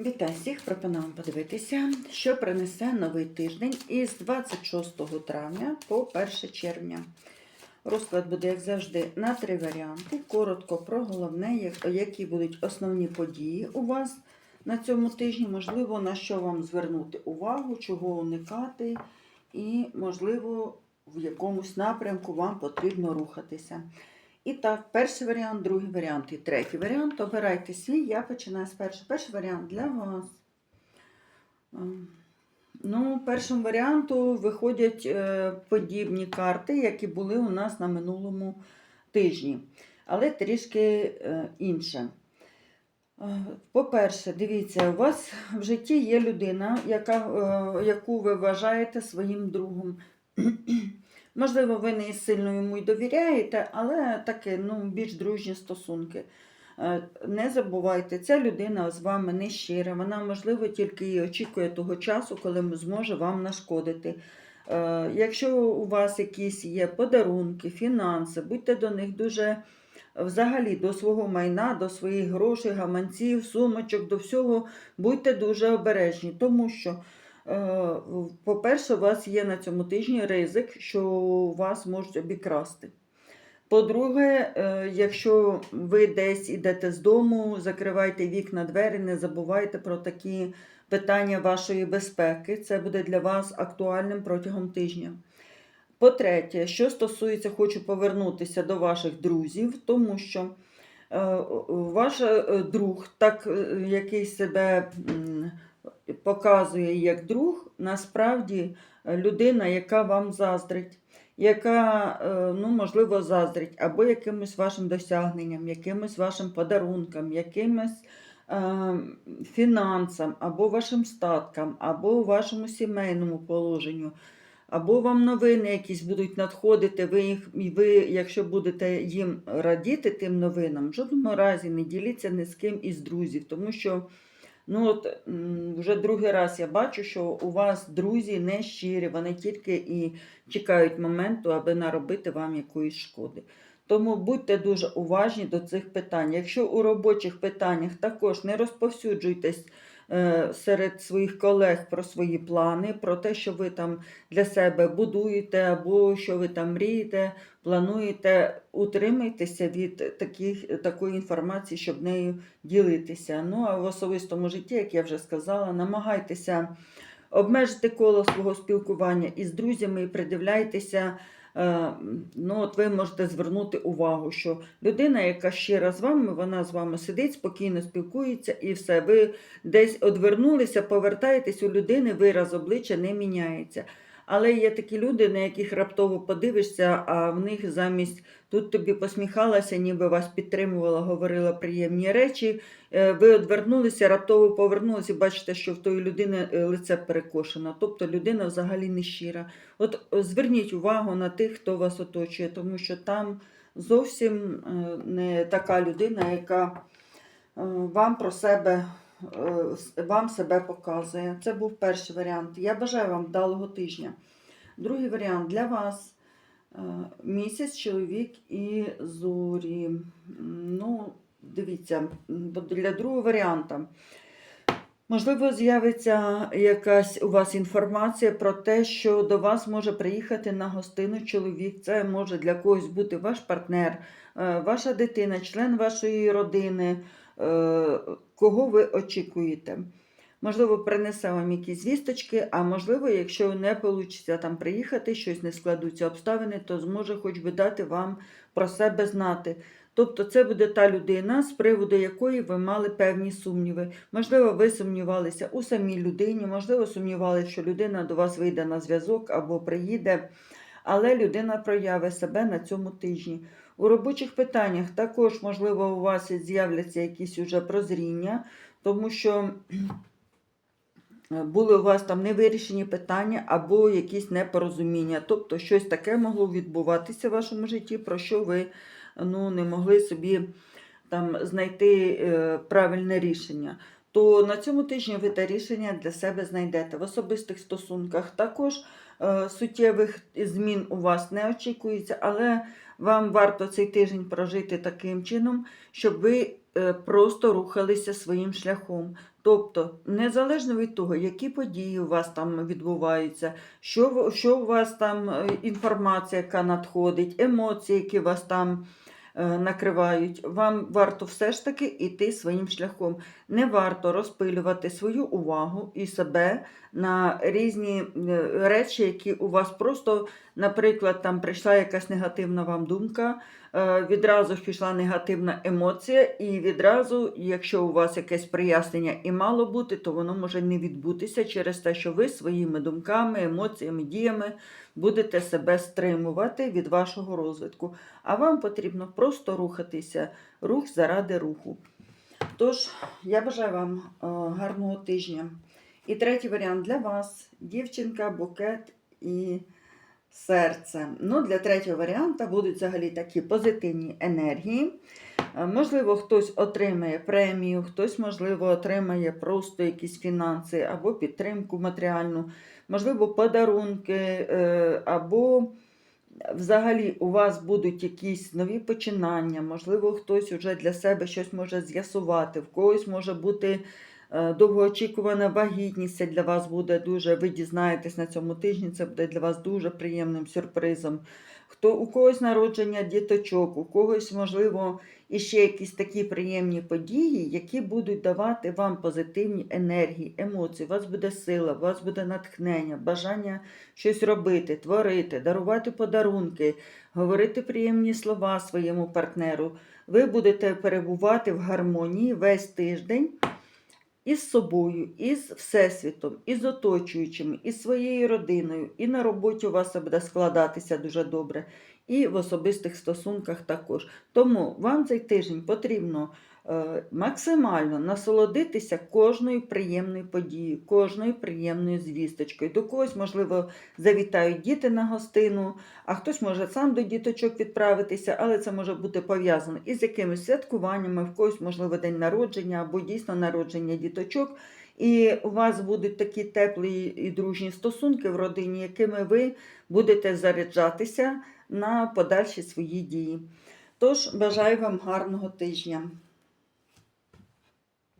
Вітаю всіх! Пропоную вам подивитися, що принесе новий тиждень із 26 травня по 1 червня. Розклад буде, як завжди, на три варіанти. Коротко про головне, які будуть основні події у вас на цьому тижні, можливо, на що вам звернути увагу, чого уникати, і, можливо, в якомусь напрямку вам потрібно рухатися. І так, перший варіант, другий варіант і третій варіант. Обирайте свій. Я починаю з першого. Перший варіант для вас. Ем, Ну, першим варіанту виходять е, подібні карти, які були у нас на минулому тижні, але трішки е, інше. Е, По-перше, дивіться, у вас в житті є людина, яка, яку ви вважаєте своїм другом. Можливо, ви не сильно йому й довіряєте, але таке ну, більш дружні стосунки. Е, Не забувайте, ця людина з вами не щира. Вона, можливо, тільки очікує того часу, коли зможе вам нашкодити. Е, Якщо у вас якісь є подарунки, фінанси, будьте до них дуже взагалі до свого майна, до своїх грошей, гаманців, сумочок, до всього будьте дуже обережні, тому що. Е, По-перше, у вас є на цьому тижні ризик, що вас можуть обікрасти. По-друге, е, якщо ви десь йдете з дому, закривайте вікна, двері, не забувайте про такі питання вашої безпеки. Це буде для вас актуальним протягом тижня. По-третє, що стосується, хочу повернутися до ваших друзів, тому що е, ваш друг, так, який себе показує як друг, насправді е, людина, яка вам заздрить, яка, е, ну, можливо, заздрить або якимось вашим досягненням, якимось вашим подарункам, якимось е, фінансам, або вашим статкам, або вашому сімейному положенню. Або вам новини якісь будуть надходити, ви їх, ви, якщо будете їм радіти тим новинам, в жодному разі не діліться ні з ким із друзів, тому що ну от, вже другий раз я бачу, що у вас друзі не щирі, вони тільки і чекають моменту, аби наробити вам якоїсь шкоди. Тому будьте дуже уважні до цих питань. Якщо у робочих питаннях також не розповсюджуйтесь серед своїх колег про свої плани, про те, що ви там для себе будуєте, або що ви там мрієте, плануєте, утримайтеся від таких, такої інформації, щоб нею ділитися. Ну а в особистому житті, як я вже сказала, намагайтеся обмежити коло свого спілкування із друзями і придивляйтеся. Е, Ну, от ви можете звернути увагу, що людина, яка щира з вами, вона з вами сидить, спокійно спілкується і все. Ви десь одвернулися, повертаєтесь у людини, вираз обличчя не міняється. Але є такі люди, на яких раптово подивишся, а в них замість тут тобі посміхалася, ніби вас підтримувала, говорила приємні речі. Е, Ви одвернулися, раптово повернулися, і бачите, що в тої людини е, лице перекошено. Тобто людина взагалі не щира. От е, зверніть увагу на тих, хто вас оточує, тому що там зовсім не така людина, яка вам про себе. Е, Вам себе показує. Це був перший варіант. Я бажаю вам вдалого тижня. Другий варіант для вас е, місяць, чоловік і зорі. Ну, дивіться, для другого варіанта. Можливо, з'явиться якась у вас інформація про те, що до вас може приїхати на гостину чоловік. Це може для когось бути ваш партнер, е, ваша дитина, член вашої родини, кого ви очікуєте. Можливо, принесе вам якісь звісточки, а можливо, якщо не вийде там приїхати, щось не складуться обставини, то зможе хоч би дати вам про себе знати. Тобто це буде та людина, з приводу якої ви мали певні сумніви. Можливо, ви сумнівалися у самій людині, можливо, сумнівалися, що людина до вас вийде на зв'язок або приїде, але людина проявить себе на цьому тижні. У робочих питаннях також, можливо, у вас з'являться якісь уже прозріння, тому що були у вас там невирішені питання або якісь непорозуміння. Тобто щось таке могло відбуватися в вашому житті, про що ви ну, не могли собі там знайти е, правильне рішення. То на цьому тижні ви те рішення для себе знайдете в особистих стосунках. Також е, суттєвих змін у вас не очікується, але вам варто цей тиждень прожити таким чином, щоб ви е, просто рухалися своїм шляхом. Тобто, незалежно від того, які події у вас там відбуваються, що, що у вас там е, інформація, яка надходить, емоції, які вас там е, накривають, вам варто все ж таки йти своїм шляхом. Не варто розпилювати свою увагу і себе на різні речі, які у вас просто, наприклад, там прийшла якась негативна вам думка, е, відразу ж пішла негативна емоція, і відразу, якщо у вас якесь прояснення і мало бути, то воно може не відбутися через те, що ви своїми думками, емоціями, діями будете себе стримувати від вашого розвитку. А вам потрібно просто рухатися, рух заради руху. Тож, я бажаю вам е, гарного тижня. І третій варіант для вас: дівчинка, букет і серце. Ну, для третього варіанта будуть взагалі такі позитивні енергії. Е, Можливо, хтось отримає премію, хтось, можливо, отримає просто якісь фінанси або підтримку матеріальну, можливо, подарунки, е, або взагалі у вас будуть якісь нові починання, можливо, хтось уже для себе щось може з'ясувати, в когось може бути довгоочікувана вагітність, для вас буде дуже, ви дізнаєтесь на цьому тижні, це буде для вас дуже приємним сюрпризом. Хто у когось народження діточок, у когось, можливо, іще якісь такі приємні події, які будуть давати вам позитивні енергії, емоції. У вас буде сила, у вас буде натхнення, бажання щось робити, творити, дарувати подарунки, говорити приємні слова своєму партнеру. Ви будете перебувати в гармонії весь тиждень із собою, із Всесвітом, із оточуючими, із своєю родиною. І на роботі у вас буде складатися дуже добре, і в особистих стосунках також. Тому вам цей тиждень потрібно максимально насолодитися кожною приємною подією, кожною приємною звісточкою. До когось, можливо, завітають діти на гостину, а хтось може сам до діточок відправитися, але це може бути пов'язано із якимись святкуваннями, в когось, можливо, день народження або дійсно народження діточок. І у вас будуть такі теплі і дружні стосунки в родині, якими ви будете заряджатися на подальші свої дії. Тож бажаю вам гарного тижня.